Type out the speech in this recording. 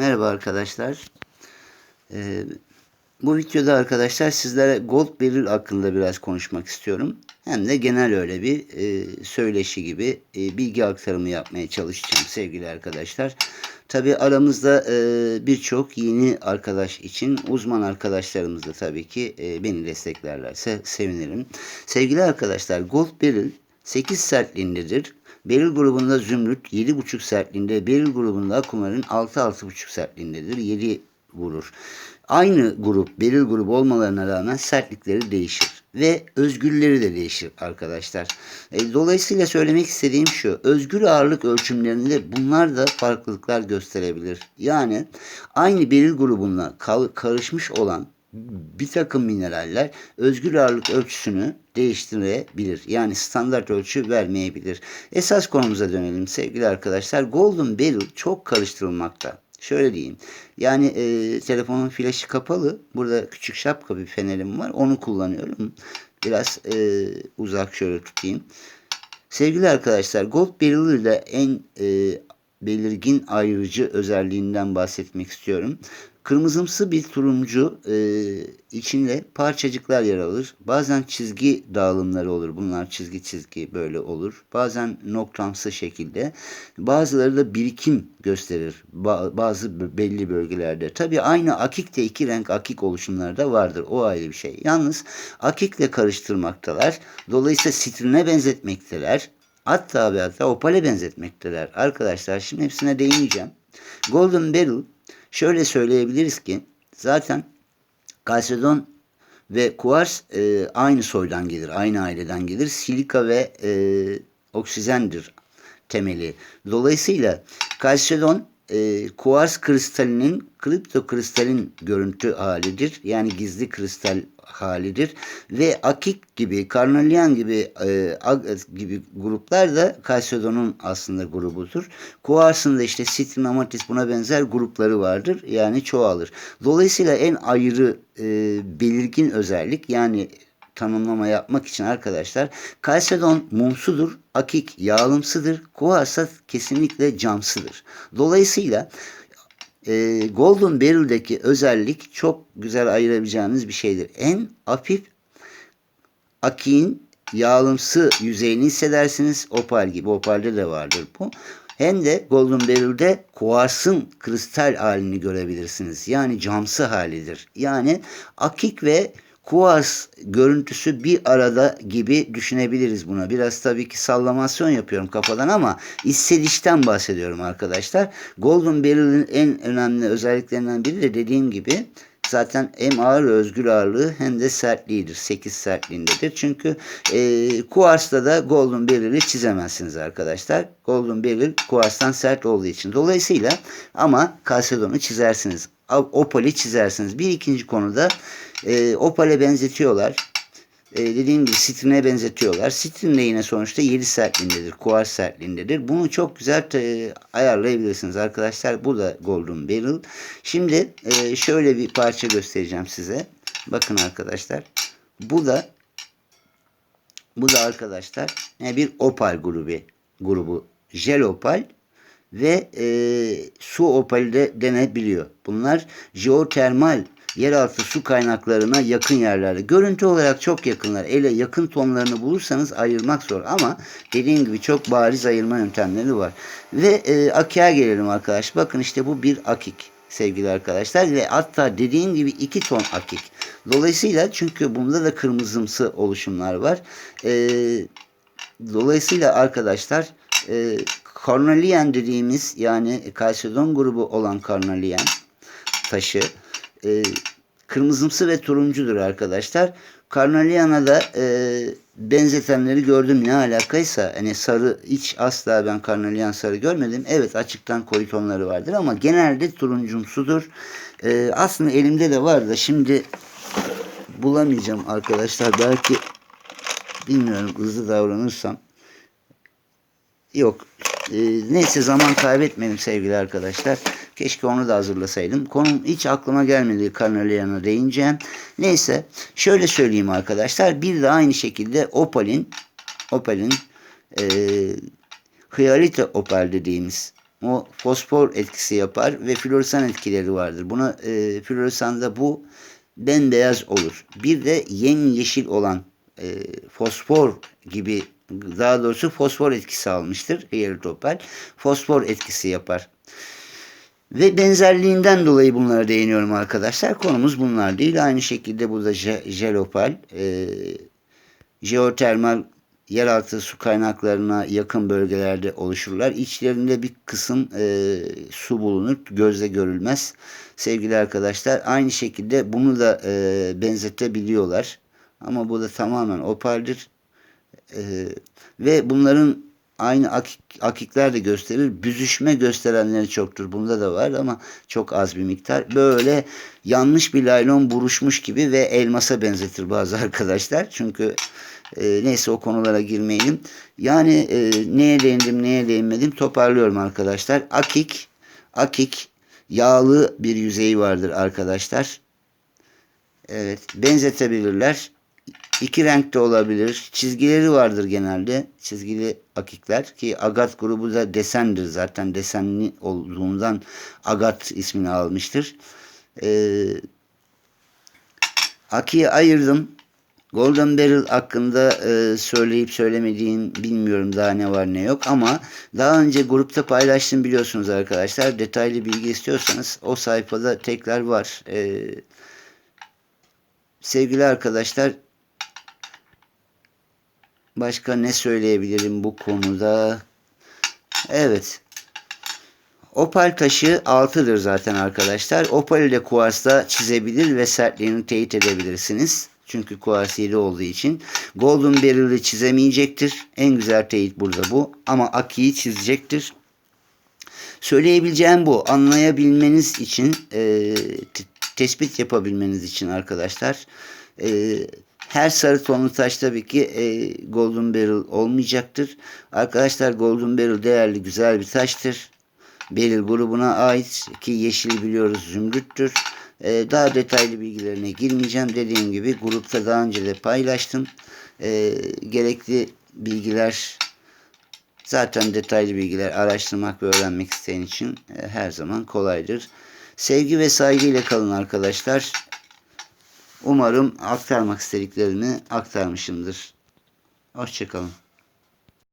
Merhaba arkadaşlar. Ee, bu videoda arkadaşlar sizlere Gold Barrel hakkında biraz konuşmak istiyorum. Hem de genel öyle bir e, söyleşi gibi e, bilgi aktarımı yapmaya çalışacağım sevgili arkadaşlar. Tabi aramızda e, birçok yeni arkadaş için uzman arkadaşlarımız da tabii ki e, beni desteklerlerse sevinirim. Sevgili arkadaşlar Gold Barrel 8 sertliğindedir. Beril grubunda zümrüt 7,5 sertliğinde, beril grubunda akumarin 6-6,5 sertliğindedir. 7 vurur. Aynı grup, beril grubu olmalarına rağmen sertlikleri değişir. Ve özgürleri de değişir arkadaşlar. E, dolayısıyla söylemek istediğim şu. Özgür ağırlık ölçümlerinde bunlar da farklılıklar gösterebilir. Yani aynı beril grubunla karışmış olan bir takım mineraller özgür ağırlık ölçüsünü değiştirebilir. Yani standart ölçü vermeyebilir. Esas konumuza dönelim sevgili arkadaşlar. Golden Barrel çok karıştırılmakta. Şöyle diyeyim. Yani e, telefonun flaşı kapalı. Burada küçük şapka bir fenerim var. Onu kullanıyorum. Biraz e, uzak şöyle tutayım. Sevgili arkadaşlar Gold Barrel ile en e, belirgin ayrıcı özelliğinden bahsetmek istiyorum. Kırmızımsı bir turuncu e, içinde parçacıklar yer alır. Bazen çizgi dağılımları olur. Bunlar çizgi çizgi böyle olur. Bazen noktamsı şekilde. Bazıları da birikim gösterir. Ba bazı belli bölgelerde. Tabi aynı akikte iki renk akik oluşumları da vardır. O ayrı bir şey. Yalnız akikle karıştırmaktalar. Dolayısıyla sitrine benzetmekteler. Hatta ve hatta opale benzetmekteler. Arkadaşlar şimdi hepsine değineceğim. Golden Barrel Şöyle söyleyebiliriz ki zaten kalsedon ve kuvars e, aynı soydan gelir, aynı aileden gelir. Silika ve e, oksijendir temeli. Dolayısıyla kalsedon e, kuvars kristalinin kripto kristalin görüntü halidir. Yani gizli kristal halidir. Ve akik gibi, karnalyan gibi e, ag, gibi gruplar da kalsedonun aslında grubudur. Kuarsın da işte sitrin, amatis buna benzer grupları vardır. Yani çoğalır. Dolayısıyla en ayrı e, belirgin özellik yani tanımlama yapmak için arkadaşlar kalsedon mumsudur, akik yağlımsıdır, kuarsa kesinlikle camsıdır. Dolayısıyla e, Golden Barrel'deki özellik çok güzel ayırabileceğiniz bir şeydir. En hafif akiğin yağlımsı yüzeyini hissedersiniz. Opal gibi. Opal'de de vardır bu. Hem de Golden Barrel'de kuarsın kristal halini görebilirsiniz. Yani camsı halidir. Yani akik ve kuars görüntüsü bir arada gibi düşünebiliriz buna. Biraz tabii ki sallamasyon yapıyorum kafadan ama hissedişten bahsediyorum arkadaşlar. Golden Barrel'in en önemli özelliklerinden biri de dediğim gibi zaten hem ağır özgür ağırlığı hem de sertliğidir. 8 sertliğindedir. Çünkü e, kuarsla da Golden Barrel'i çizemezsiniz arkadaşlar. Golden Barrel kuarstan sert olduğu için. Dolayısıyla ama kalsedonu çizersiniz. Opal'i çizersiniz. Bir ikinci konuda e, opale benzetiyorlar. E, dediğim gibi sitrine benzetiyorlar. Sitrin de yine sonuçta 7 sertliğindedir. Kuars sertliğindedir. Bunu çok güzel e, ayarlayabilirsiniz arkadaşlar. Bu da Golden Barrel. Şimdi e, şöyle bir parça göstereceğim size. Bakın arkadaşlar. Bu da bu da arkadaşlar yani bir opal grubu grubu jel opal ve e, su opali de denebiliyor. Bunlar jeotermal yeraltı su kaynaklarına yakın yerlerde. Görüntü olarak çok yakınlar. Ele yakın tonlarını bulursanız ayırmak zor ama dediğim gibi çok bariz ayırma yöntemleri var. Ve e, akıya gelelim arkadaş. Bakın işte bu bir akik sevgili arkadaşlar ve hatta dediğim gibi iki ton akik. Dolayısıyla çünkü bunda da kırmızımsı oluşumlar var. E, dolayısıyla arkadaşlar e, Cornelian dediğimiz yani kalsedon grubu olan Cornelian taşı e, kırmızımsı ve turuncudur arkadaşlar. Carnelian'a da e, benzetenleri gördüm ne alakaysa. Hani sarı hiç asla ben Carnelian sarı görmedim. Evet açıktan koyu tonları vardır ama genelde turuncumsudur. E, aslında elimde de var da şimdi bulamayacağım arkadaşlar. Belki bilmiyorum hızlı davranırsam. Yok. E, neyse zaman kaybetmedim sevgili arkadaşlar. Keşke onu da hazırlasaydım. Konum hiç aklıma gelmedi Carnelian'a deyince. Neyse şöyle söyleyeyim arkadaşlar. Bir de aynı şekilde Opal'in Opal'in e, Hiyalite Opal dediğimiz o fosfor etkisi yapar ve floresan etkileri vardır. Buna e, floresanda bu bembeyaz olur. Bir de yemyeşil olan e, fosfor gibi daha doğrusu fosfor etkisi almıştır Heliotopal. Fosfor etkisi yapar. Ve benzerliğinden dolayı bunlara değiniyorum arkadaşlar. Konumuz bunlar değil. Aynı şekilde burada je- jelopal, e, jeotermal yeraltı su kaynaklarına yakın bölgelerde oluşurlar. İçlerinde bir kısım e, su bulunur. Gözle görülmez. Sevgili arkadaşlar aynı şekilde bunu da e, benzetebiliyorlar. Ama bu da tamamen opaldir. E, ve bunların aynı akik, akikler de gösterir. Büzüşme gösterenleri çoktur. Bunda da var ama çok az bir miktar. Böyle yanlış bir laylon buruşmuş gibi ve elmasa benzetir bazı arkadaşlar. Çünkü e, neyse o konulara girmeyelim. Yani e, neye değindim neye değinmedim toparlıyorum arkadaşlar. Akik, akik yağlı bir yüzeyi vardır arkadaşlar. Evet benzetebilirler. İki renkte olabilir. Çizgileri vardır genelde. Çizgili akikler ki agat grubu da desendir zaten. Desenli olduğundan agat ismini almıştır. Ee, Aki'yi ayırdım. Golden Barrel hakkında e, söyleyip söylemediğim bilmiyorum daha ne var ne yok ama daha önce grupta paylaştım biliyorsunuz arkadaşlar. Detaylı bilgi istiyorsanız o sayfada tekrar var. E, sevgili arkadaşlar başka ne söyleyebilirim bu konuda? Evet. Opal taşı 6'dır zaten arkadaşlar. Opal ile kuarsla çizebilir ve sertliğini teyit edebilirsiniz. Çünkü kuars 7 olduğu için. Golden Barrel'ı çizemeyecektir. En güzel teyit burada bu. Ama Aki'yi çizecektir. Söyleyebileceğim bu. Anlayabilmeniz için, e, tespit yapabilmeniz için arkadaşlar. E, her sarı tonlu taş tabii ki e, Golden Barrel olmayacaktır. Arkadaşlar Golden Barrel değerli güzel bir taştır. Beril grubuna ait ki yeşili biliyoruz zümrüttür. Ee, daha detaylı bilgilerine girmeyeceğim. Dediğim gibi grupta daha önce de paylaştım. Ee, gerekli bilgiler zaten detaylı bilgiler araştırmak ve öğrenmek isteyen için e, her zaman kolaydır. Sevgi ve saygıyla kalın arkadaşlar. Umarım aktarmak istediklerimi aktarmışımdır. Hoşçakalın.